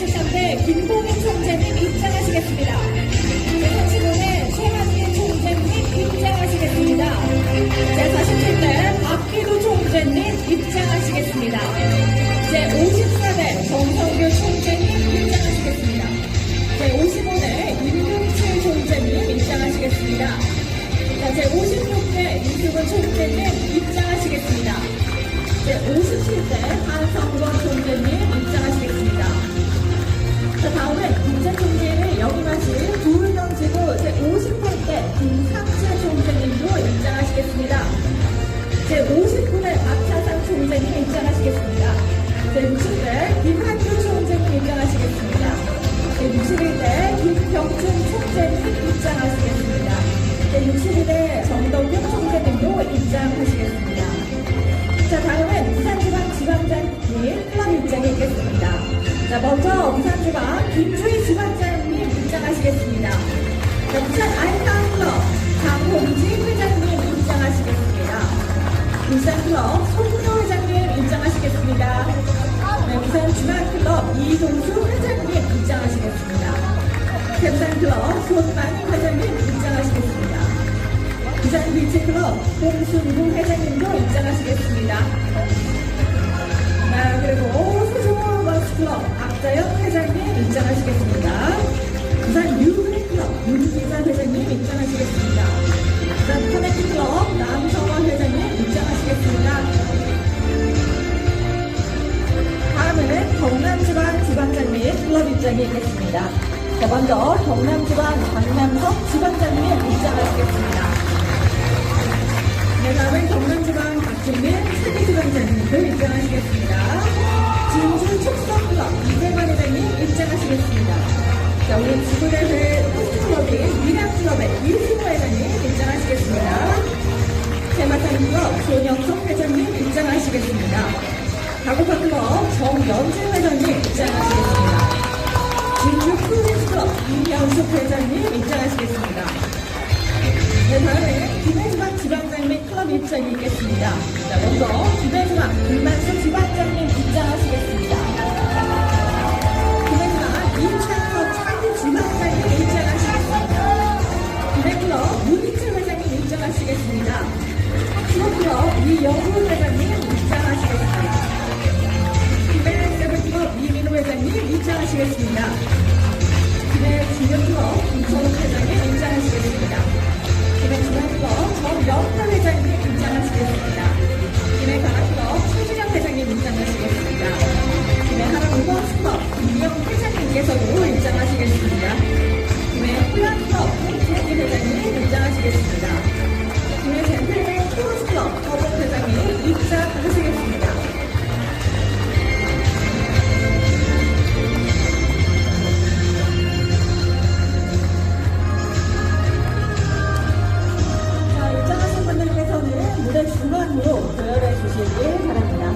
주셨는데 김보민 총재님 입장하시겠습니다. 제35회 최한길 총재님 입장하시겠습니다. 제47회 박기도 총재님 입장하시겠습니다. 제54회 정성규 총재님 입장하시겠습니다. 제55회 임동철 총재님 입장하시겠습니다. 제56회 이수근 총재님 입장하시겠습니다. 제57대 한성권 총재님 입장하시겠습니다. 제60대 김한규 총재님 입장하시겠습니다. 제61대 김병준 총재님 입장하시겠습니다. 제62대 정덕용 총재님도 입장하시겠습니다. 자, 다음은 부산지방 지방장님 클럽 입장이 있겠습니다. 자, 먼저 부산지방 김주희 지방장 부산클럽 손도 회장님 입장하시겠습니다. 네, 부산 주말클럽 이동수 회장님 입장하시겠습니다. 부산클럽 손만희 회장님 입장하시겠습니다. 부산 비치 클럽 홍순구 회장님도 입장하시겠습니다. 네, 그리고 소중호 버스 클럽 박자영 회장님 입장하시겠습니다. 입장이 있겠습니다. 자, 먼저 경남지방 박남석 지방장님 입장하시겠습니다. 네, 다음은 경남지방 박준민 세계지방장님도 입장하시겠습니다. 진주 축성클럽 이재관 회장님 입장하시겠습니다. 자, 우리 지구대회 호스트클럽인 미남클럽의 이승호 회장님 입장하시겠습니다. 테마타임클럽 손영석 회장님 입장하시겠습니다. 가구파클럽 정연진 회장님 입장하시겠습니다. 진주 크루즈클럽 이명숙 회장님 입장하시겠습니다. 네, 다음에 김해지방 지방장님 클럽 입장이 있겠습니다. 자, 먼저 김해지방 김만수 중앙클럽 정영태 회장님 입장하시겠습니다. 김해 가락클럽 최주영 회장님 입장하시겠습니다. 김해 하남 우버스클럽 김미영 회장님께서도 입장하시겠습니다. 김해 호양클럽 홍진기 회장님 입장하시겠습니다.